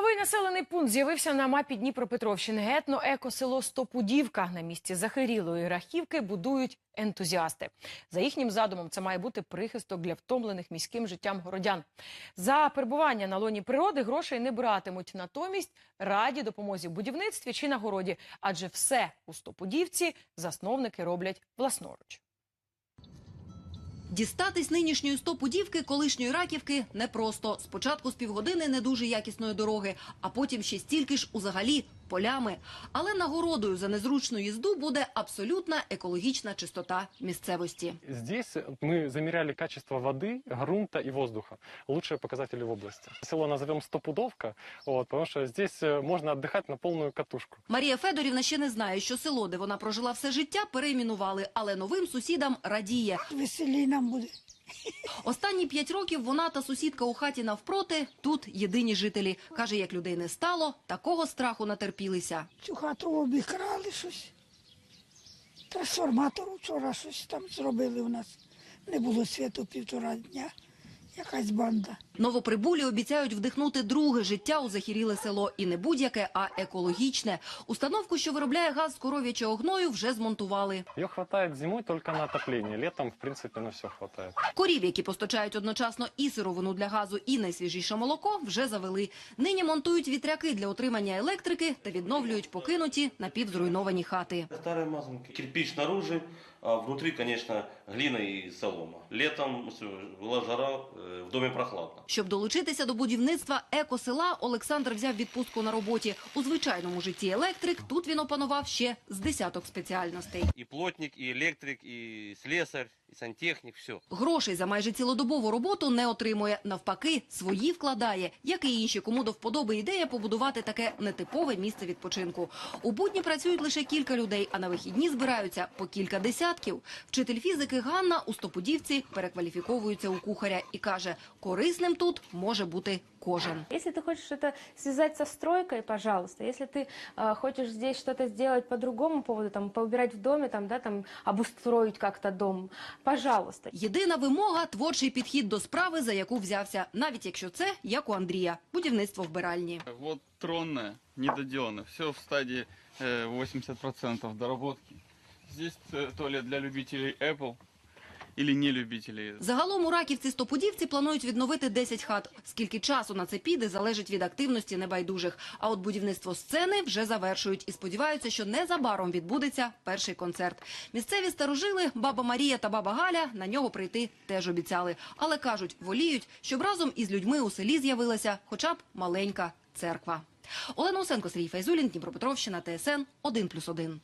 Новий населений пункт з'явився на мапі Дніпропетровщини. Етно екосело Стопудівка на місці захирілої рахівки будують ентузіасти. За їхнім задумом, це має бути прихисток для втомлених міським життям городян. За перебування на лоні природи грошей не братимуть. Натомість раді допомозі в будівництві чи на городі, адже все у Стопудівці засновники роблять власноруч. Дістатись нинішньої стопудівки колишньої раківки непросто. Спочатку з півгодини не дуже якісної дороги, а потім ще стільки ж узагалі полями. Але нагородою за незручну їзду буде абсолютна екологічна чистота місцевості. Здесь мы замеряли качество воды, грунта и воздуха. Лучшие показатели в области. Село назовем Стопудовка, вот, потому что здесь э, можно отдыхать на полную катушку. Марія Федорівна ще не знає, що село, де вона прожила все життя, перейменували, але новим сусідам радіє. Веселі нам буде. Останні п'ять років вона та сусідка у хаті навпроти тут єдині жителі. Каже, як людей не стало, такого страху натерпілися. Цю хату обікрали щось. Трансформатор вчора щось там зробили у нас. Не було світу півтора дня. Якась банда. Новоприбулі обіцяють вдихнути друге життя у захіріле село. І не будь-яке, а екологічне. Установку, що виробляє газ з коров'ячого гною, вже змонтували. Ее хватает зимой только на отопление. Летом, в принципе, на все хватает. Корів, які постачають одночасно і сировину для газу, і найсвіжіше молоко, вже завели. Нині монтують вітряки для отримання електрики та відновлюють покинуті напівзруйновані хати. Старые мазанки. Кирпич снаружи, а внутри, конечно, глина и солома. Летом всё, была жара, э, в доме прохладно. Щоб долучитися до будівництва екосела, Олександр взяв відпустку на роботі. У звичайному житті електрик тут він опанував ще з десяток спеціальностей. І плотник, і електрик, і слесарь, и сантехник, все. Грошей за майже цілодобову роботу не отримує. Навпаки, свої вкладає, як і інші, кому до вподоби ідея побудувати таке нетипове місце відпочинку. У будні працюють лише кілька людей, а на вихідні збираються по кілька десятків. Вчитель фізики Ганна у Стопудівці перекваліфіковується у кухаря і каже, корисним тут може бути кожен. Если ты хочешь это связать со стройкой, пожалуйста. Если ты э, хочешь здесь что-то сделать по другому поводу, там, поубирать в доме, там, да, там, обустроить как-то дом, пожалуйста. Єдина вимога творчий підхід до справи, за яку взявся, навіть якщо це як у Андрія, будівництво вбиральні. Вот тронная, недоделана. Все в стадии э, 80% доработки. Здесь э, туалет для любителей Apple или не любителей. Загалом у Раківці Стопудівці планують відновити 10 хат. Скільки часу на це піде, залежить від активності небайдужих. А от будівництво сцени вже завершують і сподіваються, що незабаром відбудеться перший концерт. Місцеві старожили, баба Марія та баба Галя на нього прийти теж обіцяли. Але кажуть, воліють, щоб разом із людьми у селі з'явилася хоча б маленька церква. Олена Усенко, Сергій Файзулін, Дніпропетровщина, ТСН 1+,1.